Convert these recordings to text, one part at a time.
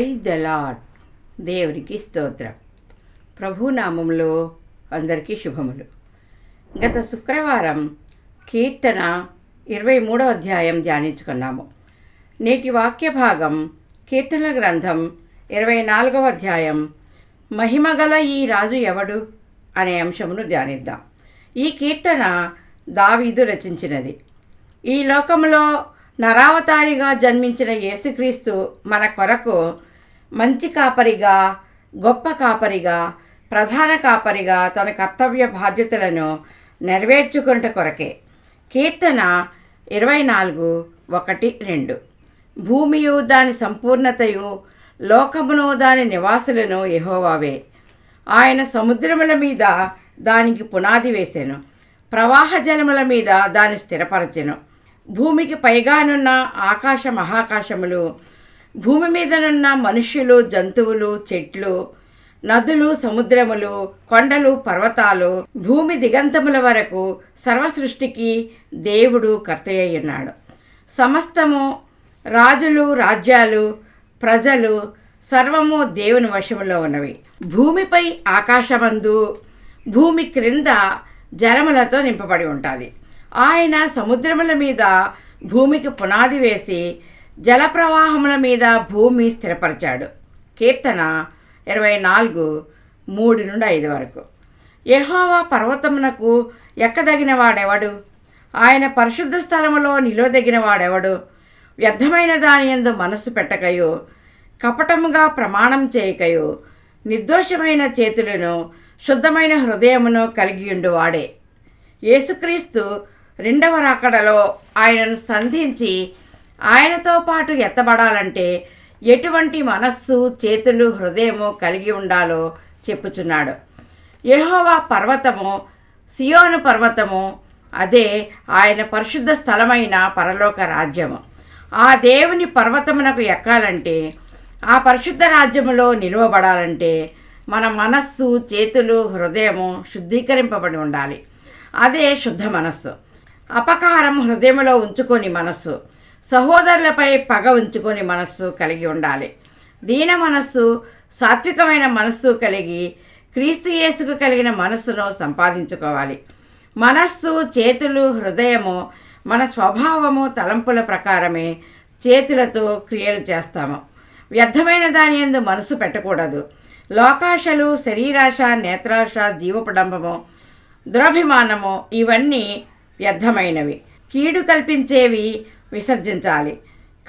Praise the lord దేవునికి స్తోత్రం. ప్రభునామంలో అందరికీ శుభములు. గత శుక్రవారం కీర్తన ఇరవై మూడవ అధ్యాయం ధ్యానించుకున్నాము. నేటి వాక్య భాగం కీర్తనల గ్రంథం ఇరవై నాలుగవ అధ్యాయం మహిమగల ఈ రాజు ఎవడు అనే అంశమును ధ్యానిద్దాం. ఈ కీర్తన దావీదు రచించినది. ఈ లోకంలో నరావతారిగా జన్మించిన యేసుక్రీస్తు మన కొరకు మంచి కాపరిగా గొప్ప కాపరిగా ప్రధాన కాపరిగా తన కర్తవ్య బాధ్యతలను నెరవేర్చుకున్నట కొరకే. కీర్తన ఇరవై నాలుగు ఒకటి రెండు. భూమియు దాని సంపూర్ణతయు లోకమును దాని నివాసులను యహోవావే. ఆయన సముద్రముల మీద దానికి పునాది వేసెను. ప్రవాహ జలముల మీద దాన్ని స్థిరపరచెను. భూమికి పైగానున్న ఆకాశ మహాకాశములు భూమి మీదనున్న మనుష్యులు జంతువులు చెట్లు నదులు సముద్రములు కొండలు పర్వతాలు భూమి దిగంతముల వరకు సర్వసృష్టికి దేవుడు కర్తయ్యున్నాడు. సమస్తము రాజులు రాజ్యాలు ప్రజలు సర్వము దేవుని వశములో ఉన్నవి. భూమిపై ఆకాశమందు భూమి క్రింద జలములతో నింపబడి ఉంటుంది. ఆయన సముద్రముల మీద భూమికి పునాది వేసి జలప్రవాహముల మీద భూమి స్థిరపరిచాడు. కీర్తన ఇరవై నాలుగు మూడు నుండి ఐదు వరకు. యహోవా పర్వతమునకు ఎక్కదగిన వాడెవడు ఆయన పరిశుద్ధ స్థలములో నిలువదగిన వాడెవడు వ్యర్థమైన దాని యందు మనస్సు పెట్టకయో కపటముగా ప్రమాణం చేయకయో నిర్దోషమైన చేతులను శుద్ధమైన హృదయమును కలిగియుండు వాడే. యేసుక్రీస్తు రెండవ రాకడలో ఆయనను సంధించి ఆయనతో పాటు ఎత్తబడాలంటే ఎటువంటి మనస్సు చేతులు హృదయము కలిగి ఉండాలో చెప్పుచున్నాడు. యహోవా పర్వతము సియోను పర్వతము అదే ఆయన పరిశుద్ధ స్థలమైన పరలోక రాజ్యము. ఆ దేవుని పర్వతమునకు ఎక్కాలంటే ఆ పరిశుద్ధ రాజ్యములో నిలువబడాలంటే మన మనస్సు చేతులు హృదయము శుద్ధీకరింపబడి ఉండాలి. అదే శుద్ధ మనస్సు. అపకారం హృదయంలో ఉంచుకొని మనస్సు. సహోదరులపై పగ ఉంచుకొని మనస్సు కలిగి ఉండాలి. దీన మనస్సు సాత్వికమైన మనస్సు కలిగి క్రీస్తు యేసుకు కలిగిన మనస్సును సంపాదించుకోవాలి. మనస్సు చేతులు హృదయము మన స్వభావము తలంపుల ప్రకారమే చేతులతో క్రియలు చేస్తాము. వ్యర్థమైన దాని ఎందు మనసు పెట్టకూడదు. లోకాశలు శరీరాశ నేత్రాశ జీవపడంబము దురభిమానము ఇవన్నీ వ్యర్థమైనవి. కీడు కల్పించేవి విసర్జించాలి.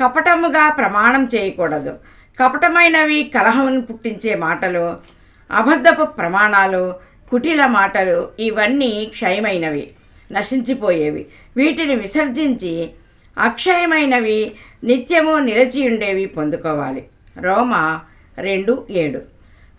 కపటముగా ప్రమాణం చేయకూడదు. కపటమైనవి కలహం పుట్టించే మాటలు అబద్ధపు ప్రమాణాలు కుటిల మాటలు ఇవన్నీ క్షయమైనవి నశించిపోయేవి. వీటిని విసర్జించి అక్షయమైనవి నిత్యము నిలిచి ఉండేవి పొందుకోవాలి. రోమ రెండు ఏడు.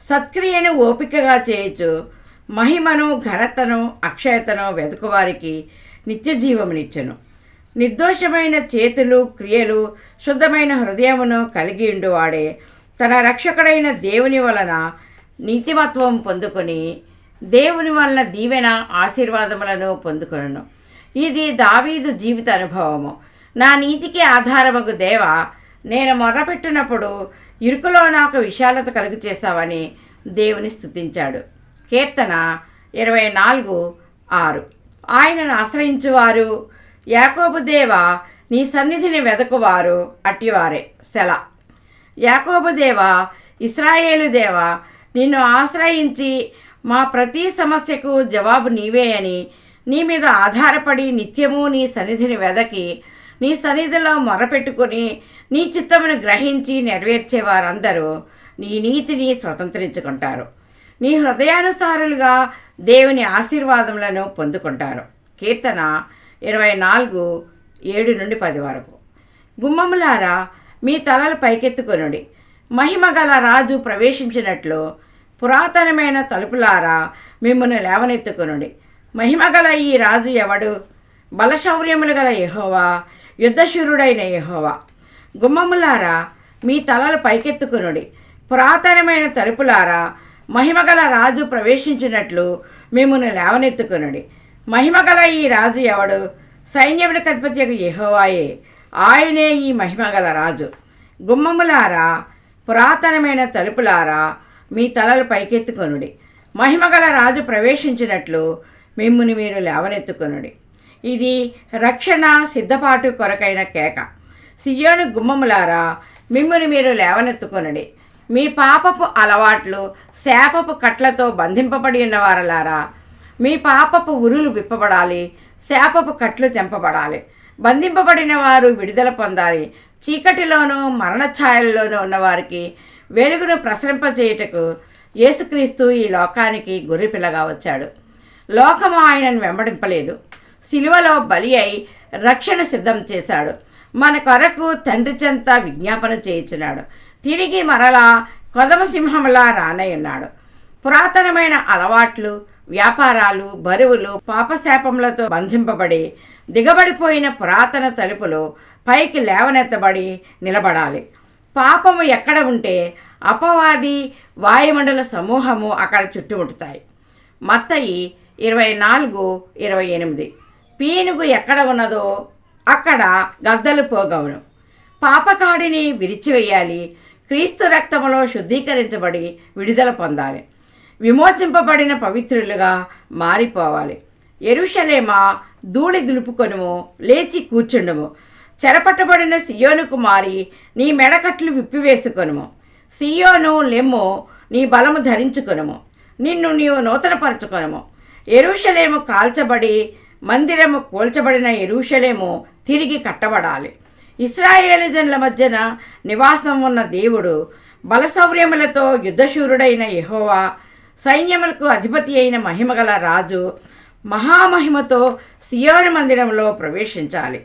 సత్క్రియను ఓపికగా చేయొచ్చు మహిమను ఘనతను అక్షయతను వెతుకువారికి నిత్య జీవమునిచ్చెను నిర్దోషమైన చేతులు క్రియలు శుద్ధమైన హృదయమును కలిగి ఉండువాడే. తన రక్షకుడైన దేవుని వలన నీతిమత్వం పొందుకొని దేవుని వలన దీవెన ఆశీర్వాదములను పొందుకొను ఇది దావీదు జీవిత అనుభవము. నా నీతికి ఆధారమగు దేవ నేను మొరపెట్టినప్పుడు ఇరుకులో నాకు విశాలత కలుగు చేశావని దేవుని స్థుతించాడు కీర్తన ఇరవై నాలుగు ఆరు. ఆయనను ఆశ్రయించువారు యాకోబుదేవ నీ సన్నిధిని వెదకువారు అట్టివారే. సెల. యాకోబుదేవ దేవ ఇస్రాయేలు దేవ నిన్ను ఆశ్రయించి మా ప్రతి సమస్యకు జవాబు నీవే అని నీ మీద ఆధారపడి నిత్యము నీ సన్నిధిని వెదకి నీ సన్నిధిలో మొరపెట్టుకుని నీ చిత్తమును గ్రహించి నెరవేర్చేవారందరూ నీ నీతిని స్వతంత్రించుకుంటారు. నీ హృదయానుసారులుగా దేవుని ఆశీర్వాదములను పొందుకుంటారు. కీర్తన ఇరవై నాలుగు ఏడు నుండి పది వరకు. గుమ్మములారా మీ తలలు పైకెత్తుకొనుడి. మహిమగల రాజు ప్రవేశించినట్లు పురాతనమైన తలుపులారా మిమ్మల్ని లేవనెత్తుకొనుడి. మహిమగల ఈ రాజు ఎవడు? బలశౌర్యములు గల యహోవా యుద్ధశూరుడైన యహోవా. గుమ్మములారా మీ తలలు పైకెత్తుకునుడి. పురాతనమైన తలుపులారా మహిమగల రాజు ప్రవేశించినట్లు మిమ్మల్ని లేవనెత్తుకునుడి. మహిమగల ఈ రాజు ఎవడు? సైన్యములకు అధిపతి యెహోవాయే. ఆయనే ఈ మహిమగల రాజు. గుమ్మములారా పురాతనమైన తలుపులారా మీ తలలు పైకెత్తుకొనుడి. మహిమగల రాజు ప్రవేశించినట్లు మిమ్ముని మీరు లేవనెత్తుకొనుడి. ఇది రక్షణ సిద్ధపాటు కొరకైన కేక. సియోని గుమ్మములారా మిమ్ముని మీరు లేవనెత్తుకొనుడి. మీ పాపపు అలవాట్లు శాపపు కట్లతో బంధింపబడి ఉన్నవారలారా మీ పాపపు ఉరులు విప్పబడాలి శాపపు కట్లు తెంపబడాలి. బంధింపబడిన వారు విడుదల పొందాలి. చీకటిలోనూ మరణ ఛాయల్లోనూ ఉన్నవారికి వెలుగును ప్రసరింపజేయుటకు యేసుక్రీస్తు ఈ లోకానికి గొర్రెపిల్లగా వచ్చాడు. లోకము ఆయనను వెంబడింపలేదు. సిలువలో బలి అయి రక్షణ సిద్ధం చేశాడు. మన కొరకు తండ్రి చెంత విజ్ఞాపన చేయించున్నాడు తిరిగి మరలా కొదమసింహంలా రానయ్యున్నాడు. పురాతనమైన అలవాట్లు వ్యాపారాలు బరువులు పాపశాపములతో బంధింపబడి దిగబడిపోయిన పురాతన తలుపులు పైకి లేవనెత్తబడి నిలబడాలి. పాపము ఎక్కడ ఉంటే అపవాది వాయుమండల సమూహము అక్కడ చుట్టుముట్టుతాయి. మత్తయి ఇరవై నాలుగు ఇరవై ఎనిమిది. పీనుగు ఎక్కడ ఉన్నదో అక్కడ గద్దలు పోగవును. పాపకాడిని విరిచివేయాలి. క్రీస్తు రక్తములో శుద్ధీకరించబడి విడుదల పొందాలి. విమోచింపబడిన పవిత్రులుగా మారిపోవాలి. ఎరుషలేమా ధూళి దులుపుకొనుము లేచి కూర్చుండుము. చెరపట్టబడిన సియోను మారి నీ మెడకట్లు విప్పివేసుకొనుము. సియోను లెమ్ము నీ బలము ధరించుకొనుము. నిన్ను నీవు నూతనపరచుకొనుము. ఎరుషలేము కాల్చబడి మందిరము కూల్చబడిన ఎరుషలేము తిరిగి కట్టబడాలి. ఇస్రాయేలు జనుల మధ్యన నివాసం ఉన్న దేవుడు బలశౌర్యములతో యుద్ధశూరుడైన యహోవా సైన్యములకు అధిపతి అయిన మహిమగల రాజు మహామహిమతో సియోను మందిరంలో ప్రవేశించాలి.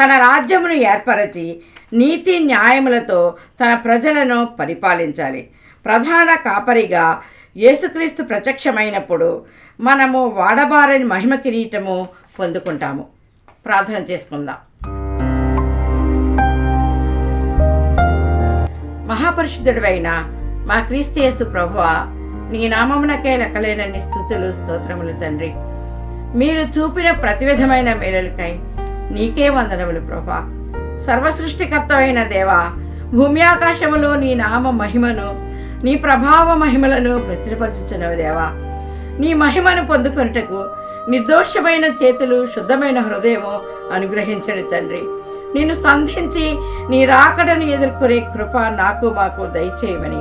తన రాజ్యమును ఏర్పరచి నీతి న్యాయములతో తన ప్రజలను పరిపాలించాలి. ప్రధాన కాపరిగా యేసుక్రీస్తు ప్రత్యక్షమైనప్పుడు మనము వాడబారని మహిమ కిరీటము పొందుకుంటాము. ప్రార్థన చేసుకుందాం. మహాపరిశుద్ధుడైన మా క్రీస్తు యేసు ప్రభువ నీ నామమునకే లెక్కలేనన్ని స్థుతులు స్తోత్రములు తండ్రి. మీరు చూపిన ప్రతి విధమైన మేలులకై నీకే వందనములు ప్రభా. సర్వసృష్టికర్తమైన దేవా భూమి ఆకాశములో నీ నామ మహిమను నీ ప్రభావ మహిమలను ప్రచురపరచుచున్నవి దేవా. నీ మహిమను పొందుకొనుటకు నిర్దోషమైన చేతులు శుద్ధమైన హృదయము అనుగ్రహించడు తండ్రి. నిన్ను సంధించి నీ రాకడను ఎదుర్కొనే కృప నాకు మాకు దయచేయమని.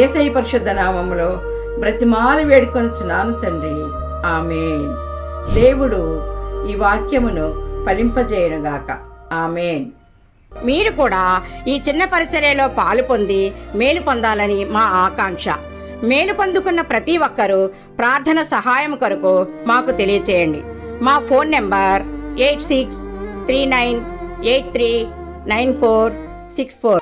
ఏసై పరిశుద్ధ నామములో బ్రతిమాలు వేడుకొనుచున్నాను తండ్రి. ఆమెన్. దేవుడు ఈ వాక్యమును ఫలింపజేయనుగాక. ఆమెన్. మీరు కూడా ఈ చిన్న పరిచర్యలో పాలు పొంది మేలు పొందాలని మా ఆకాంక్ష. మేలు పొందుకున్న ప్రతి ఒక్కరూ ప్రార్థన సహాయం కొరకు మాకు తెలియచేయండి. మా phone number eight six three nine eight three nine four six four.